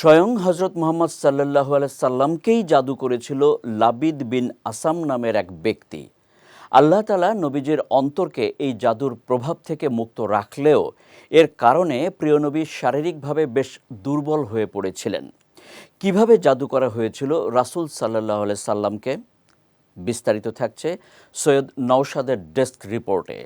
স্বয়ং হজরত মোহাম্মদ সাল্লাহ সাল্লামকেই জাদু করেছিল লাবিদ বিন আসাম নামের এক ব্যক্তি। আল্লাহ তালা নবীজের অন্তরকে এই জাদুর প্রভাব থেকে মুক্ত রাখলেও এর কারণে প্রিয় নবী শারীরিকভাবে বেশ দুর্বল হয়ে পড়েছিলেন। কীভাবে জাদু করা হয়েছিল রাসূল সাল্লাহ সাল্লামকে? বিস্তারিত থাকছে সৈয়দ নওশাদের ডেস্ক রিপোর্টে।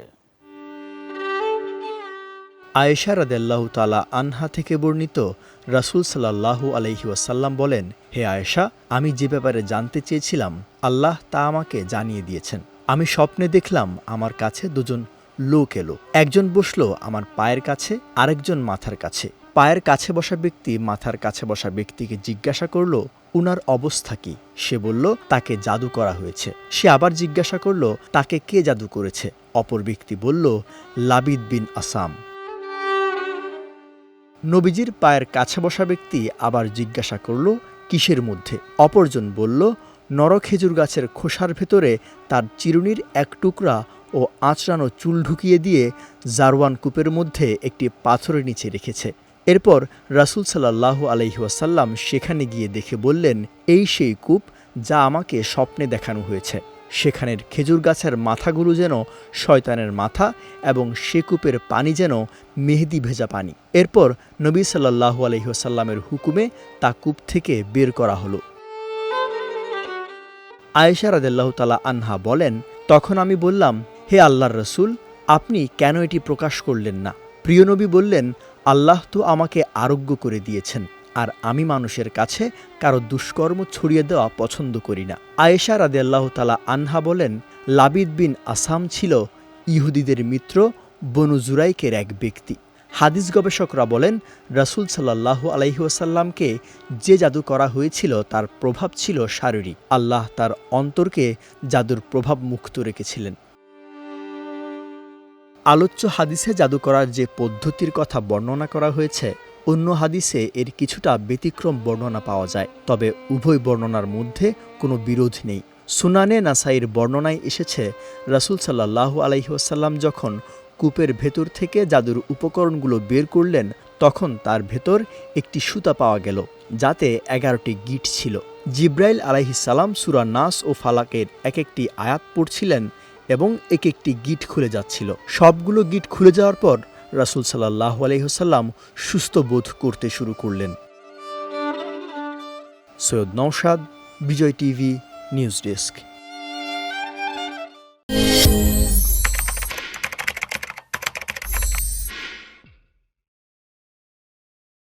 আয়েশা রাদেল্লাহ তালা আনহা থেকে বর্ণিত রাসুল সাল্লাহু আলহি ওয়াসাল্লাম বলেন, হে আয়েশা, আমি যে ব্যাপারে জানতে চেয়েছিলাম, আল্লাহ তা আমাকে জানিয়ে দিয়েছেন। আমি স্বপ্নে দেখলাম আমার কাছে দুজন লোক এলো। একজন বসল আমার পায়ের কাছে, আরেকজন মাথার কাছে। পায়ের কাছে বসা ব্যক্তি মাথার কাছে বসা ব্যক্তিকে জিজ্ঞাসা করল, উনার অবস্থা কি? সে বলল, তাকে জাদু করা হয়েছে। সে আবার জিজ্ঞাসা করল, তাকে কে জাদু করেছে? অপর ব্যক্তি বলল, লাবিদ বিন আসাম। নবীজির পায়ের কাছে বসা ব্যক্তি আবার জিজ্ঞাসা করল, কিসের মধ্যে? অপরজন বলল নরখেজুর গাছের খোসার ভেতরে তার চিরুনির এক টুকরা ও আঁচড়ানো চুল ঢুকিয়ে দিয়ে জারওয়ান কূপের মধ্যে একটি পাথরের নিচে রেখেছে। এরপর রাসুল সাল্লাহ আলহিহাসাল্লাম সেখানে গিয়ে দেখে বললেন, এই সেই কূপ যা আমাকে স্বপ্নে দেখানো হয়েছে। সেখানের খেজুর গাছের মাথাগুলো যেন শয়তানের মাথা এবং সে কূপের পানি যেন মেহেদি ভেজা পানি। এরপর নবী সাল্লাহু আলহিহাসাল্লামের হুকুমে তা কূপ থেকে বের করা হলো। আয়েশা রাদেল্লাহ তালা আনহা বলেন, তখন আমি বললাম, হে আল্লাহর রসুল, আপনি কেন এটি প্রকাশ করলেন না? প্রিয় নবী বললেন, আল্লাহ তো আমাকে আরোগ্য করে দিয়েছেন। আর আমি মানুষের কাছে কারও দুষ্কর্ম ছড়িয়ে দেওয়া পছন্দ করি না। আয়েশা রাদে আল্লাহ তালা আনহা বলেন, লাবিদ বিন আসাম ছিল ইহুদিদের মিত্র বনু জুরাইকের এক ব্যক্তি। হাদিস গবেষকরা বলেন, রাসুল সাল্লাহু আলহিউসাল্লামকে যে জাদু করা হয়েছিল তার প্রভাব ছিল শারীরিক। আল্লাহ তার অন্তরকে জাদুর প্রভাব মুক্ত রেখেছিলেন। আলোচ্য হাদিসে জাদু করার যে পদ্ধতির কথা বর্ণনা করা হয়েছে অন্য হাদিসে এর কিছুটা ব্যতিক্রম বর্ণনা পাওয়া যায়, তবে উভয় বর্ণনার মধ্যে কোনো বিরোধ নেই। সুনানে নাসাইর বর্ণনায় এসেছে, রাসুল সাল্লাহু আলহিহাসাল্লাম যখন কূপের ভেতর থেকে জাদুর উপকরণগুলো বের করলেন, তখন তার ভেতর একটি সুতা পাওয়া গেল, যাতে এগারোটি গিট ছিল। জিব্রাইল আলাইহিসাল্লাম সুরা নাস ও ফালাকের এক একটি আয়াত পড়ছিলেন এবং এক একটি গিট খুলে যাচ্ছিল। সবগুলো গিট খুলে যাওয়ার পর রাসুল সাল্লাহ আলহিহসাল্লাম সুস্থ বোধ করতে শুরু করলেন। Syed Naushad Bijoy TV news desk.